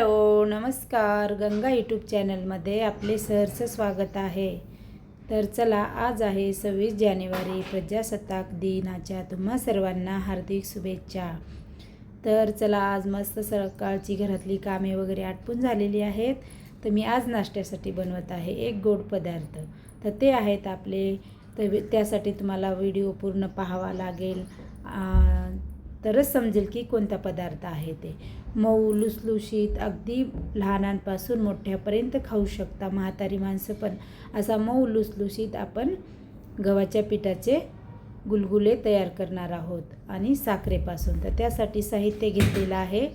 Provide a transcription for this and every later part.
Hello नमस्कार. Ganga YouTube चॅनलमध्ये आपले सहर्ष स्वागत आहे. तर चला आज आहे सव्वीस जानेवारी प्रजासत्ताक दिनाच्या तुम्हा सर्वांना हार्दिक शुभेच्छा. तर चला आज मस्त सकाळची घरातली कामे वगैरे आटपून झालेली आहेत. तर मी आज नाश्त्यासाठी बनवत आहे एक गोड पदार्थ. तर ते आहेत आपले. तर त्यासाठी तुम्हाला व्हिडिओ पूर्ण पाहावा लागेल. आ, तरच समजेल की कोणता पदार्थ आहे ते. मऊ लुसलुशीत अगदी लहानांपासून मोठ्यापर्यंत खाऊ शकता म्हातारी माणसं पण. असा मऊ लुसलुशीत आपण गव्हाच्या पिठाचे गुलगुले तयार करणार आहोत आणि साखरेपासून. तर त्यासाठी साहित्य घेतलेलं आहे.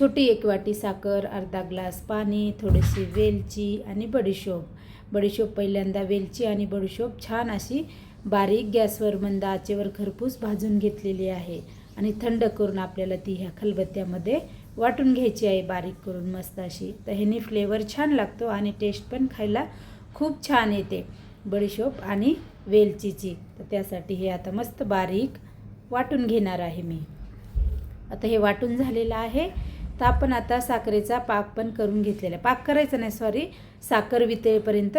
छोटी एक वाटी साखर अर्धा ग्लास पाणी थोडीशी वेलची आणि बडीशोप. बडीशोप पहिल्यांदा वेलची आणि बडीशोप छान अशी बारीक गॅसवर मंद आचेवर खरपूस भाजून घेतलेली आहे आणि थंड करून आपल्याला ती ह्या खलबत्त्यामध्ये वाटून घ्यायची आहे. बारीक करून मस्त अशी. तर ह्यानी फ्लेवर छान लागतो आणि टेस्ट पण खायला खूप छान येते. बडीशोप आणि वेलचीची. तर त्यासाठी हे आता मस्त बारीक वाटून घेणार आहे मी. आता हे वाटून झालेलं आहे. तर आपण आता साखरेचा पाक पण करून घेतलेला आहे. पाक करायचा नाही सॉरी साखर वितळेपर्यंत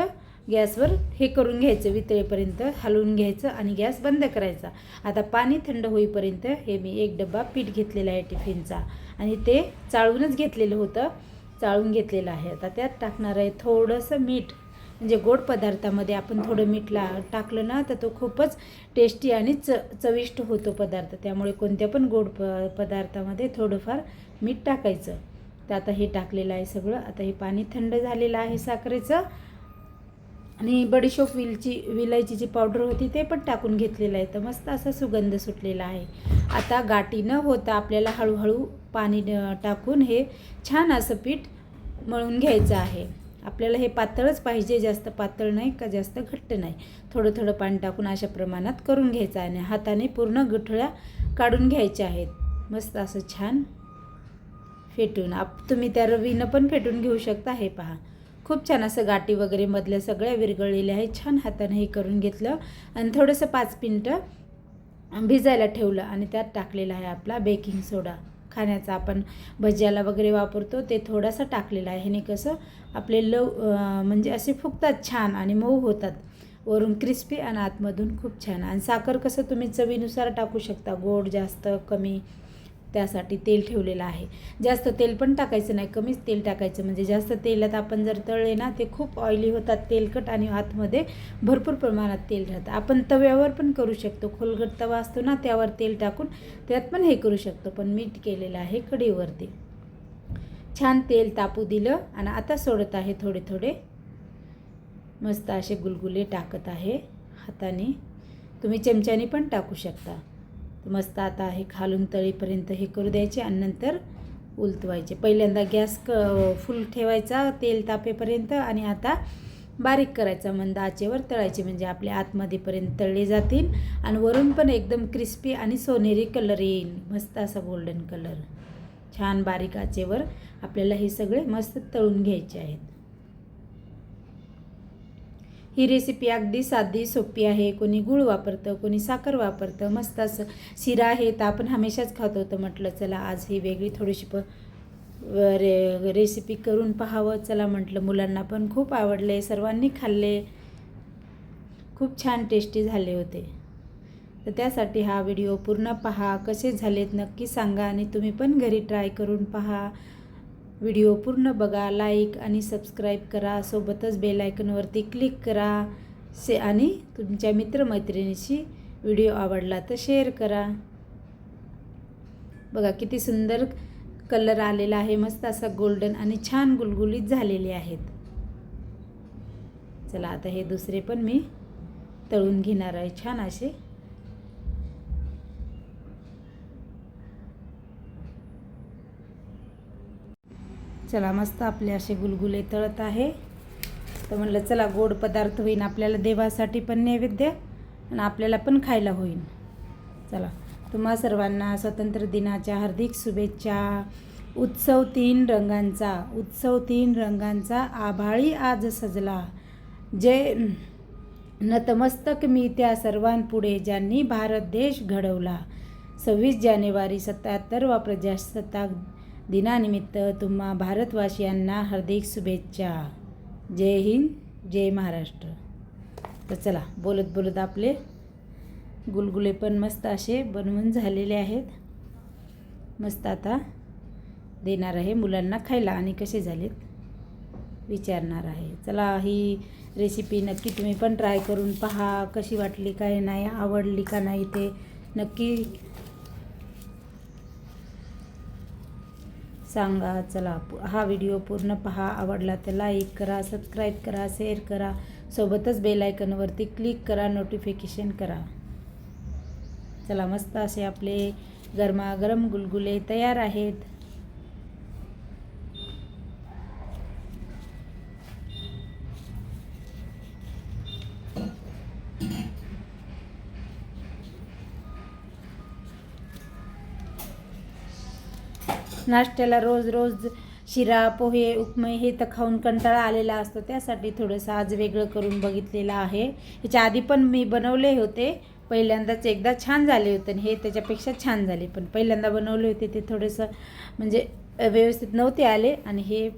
गॅसवर हे करून घ्यायचं वितळेपर्यंत हलवून घ्यायचं आणि गॅस बंद करायचा. आता पाणी थंड होईपर्यंत हे मी एक डबा पीठ घेतलेला आहे टिफिनचा आणि ते चाळूनच घेतलेलं होतं चाळून घेतलेलं आहे. आता त्यात टाकणार आहे थोडंसं मीठ. म्हणजे गोड पदार्थामध्ये आपण थोडं मीठ ला टाकलं ना तर तो खूपच टेस्टी आणि च चविष्ट होतो पदार्थ. त्यामुळे कोणत्या पण गोड प पदार्थामध्ये थोडंफार मीठ टाकायचं. तर आता हे टाकलेलं आहे सगळं. आता हे पाणी थंड झालेलं आहे साखरेचं. आणि बडीशोप विलची विलायचीची पावडर होती ते पण टाकून घेतलेलं आहे. तर मस्त असा सुगंध सुटलेला आहे. आता गाठी न होता आपल्याला हळूहळू पाणी टाकून हे छान असं पीठ मळून घ्यायचं आहे. आपल्याला हे पातळच पाहिजे जास्त पातळ नाही का जास्त घट्ट नाही. थोडं थोडं पाणी टाकून अशा प्रमाणात करून घ्यायचं आहे आणि हाताने पूर्ण गुठळ्या काढून घ्यायच्या आहेत. मस्त असं छान फेटून. आप तुम्ही त्या रवीनं पण फेटून घेऊ शकता हे पहा. खूप छान असं गाठी वगैरे मधल्या सगळ्या विरघळलेल्या आहे. छान हाताने हे करून घेतलं. आणि थोडंसं पाच मिनटं भिजायला ठेवलं आणि त्यात टाकलेला आहे आपला बेकिंग सोडा. खाण्याचा आपण भज्याला वगैरे वापरतो ते थोडासा टाकलेला आहे. ह्याने कसं आपले लव म्हणजे असे फुगतात छान आणि मऊ होतात. वरून क्रिस्पी आणि आतमधून खूप छान. आणि साखर कसं तुम्ही चवीनुसार टाकू शकता गोड जास्त कमी. त्यासाठी तेल ठेवलेलं आहे. जास्त तेल पण टाकायचं नाही कमीच तेल टाकायचं. म्हणजे जास्त तेलात आपण जर तळले ना ते खूप ऑइली होतात तेलकट आणि आतमध्ये भरपूर प्रमाणात तेल राहतं. आपण तव्यावर पण करू शकतो. खोलगट तवा असतो ना त्यावर तेल टाकून त्यात पण हे करू शकतो. पण मीठ केलेलं आहे कढईवरती. छान तेल तापू दिलं आणि आता सोडत आहे थोडे थोडे. मस्त असे गुलगुले टाकत आहे हाताने. तुम्ही चमच्याने पण टाकू शकता. तर मस्त आता हे खालून तळीपर्यंत हे करू द्यायचे आणि नंतर उलटवायचे पहिल्यांदा गॅस क फुल ठेवायचा तेल तापेपर्यंत आणि आता बारीक करायचा मंद आचेवर तळायचे. म्हणजे आपले आतमध्येपर्यंत तळले जातील आणि वरून पण एकदम क्रिस्पी आणि सोनेरी कलर येईल मस्त असा गोल्डन कलर. छान बारीक आचेवर आपल्याला हे सगळे मस्त तळून घ्यायचे आहेत. ही रेसिपी अगदी साधी सोपी आहे. कोणी गुळ वापरतं कोणी साखर वापरतं मस्त असं शिरा आहे तर आपण हमेशाच खात. होतं म्हटलं चला आज ही वेगळी थोडीशी प रे रेसिपी करून पाहावं. चला म्हटलं मुलांना पण खूप आवडले सर्वांनी खाल्ले. खूप छान टेस्टी झाले होते. तर त्यासाठी हा व्हिडिओ पूर्ण पहा. कसे झालेत नक्की सांगा आणि तुम्ही पण घरी ट्राय करून पहा. व्हिडिओ पूर्ण बघा लाईक आणि सबस्क्राईब करा. सोबतच बेलायकनवरती क्लिक करा. से आणि तुमच्या मित्रमैत्रिणीशी व्हिडिओ आवडला तर शेअर करा. बघा किती सुंदर कलर आलेला आहे. मस्त असा गोल्डन आणि छान गुलगुलीत झालेले आहेत. चला आता हे दुसरे पण मी तळून घेणार आहे. छान असे चला मस्त आपले असे गुलगुले तळत आहे. तर म्हणलं चला गोड पदार्थ होईन आपल्याला देवासाठी पण नैवेद्य आणि आपल्याला पण खायला होईन. चला तुम्हा सर्वांना स्वातंत्र्य दिनाच्या हार्दिक शुभेच्छा. उत्सव तीन रंगांचा उत्सव तीन रंगांचा आभाळी आज सजला. जे नतमस्तक मी त्या सर्वांपुढे ज्यांनी भारत देश घडवला. सव्वीस जानेवारी सत्याहत्तरवा प्रजासत्ताक दिनानिमित्त तुम्हा भारतवासियांना हार्दिक शुभेच्छा जय हिंद जय महाराष्ट्र तर चला बोलत बोलत आपले गुलगुले पण मस्त असे बनवून झालेले आहेत. मस्त आता देणार आहे मुलांना खायला आणि कसे झालेत विचारणार आहे. चला ही रेसिपी नक्की तुम्ही पण ट्राय करून पहा कशी वाटली काय नाही आवडली का नाही ते नक्की सांगा चला हा व्हिडिओ पूर्ण पहा आवडला तर लाईक करा सबस्क्राईब करा शेअर करा. सोबतच बेलायकनवरती क्लिक करा नोटिफिकेशन करा. चला मस्त असे आपले गरमागरम गुलगुले तयार आहेत. नाश्त्याला रोज रोज शिरा पोहे उपमे हे तर खाऊन कंटाळा आलेला असतो. त्यासाठी थोडंसं आज वेगळं करून बघितलेलं आहे. ह्याच्या आधी पण मी बनवले होते. पहिल्यांदाच एकदा छान झाले होते आणि हे त्याच्यापेक्षा छान झाले. पण पहिल्यांदा बनवले होते ते थोडंसं म्हणजे व्यवस्थित नव्हते आले आणि हे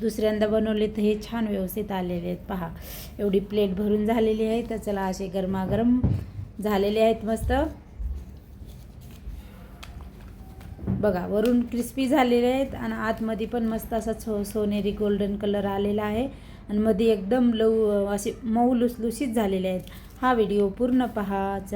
दुसऱ्यांदा बनवले तर हे छान व्यवस्थित आलेले आहेत. पहा एवढी प्लेट भरून झालेली आहे. तर चला असे गरमागरम झालेले आहेत मस्त. बघा वरून क्रिस्पी झालेले आहेत आणि आतमध्ये पण मस्त असा सो सोनेरी गोल्डन कलर आलेला आहे. आणि मध्ये एकदम लव असे मऊ लुसलुशीत झालेले आहेत. हा व्हिडिओ पूर्ण पहा. चला.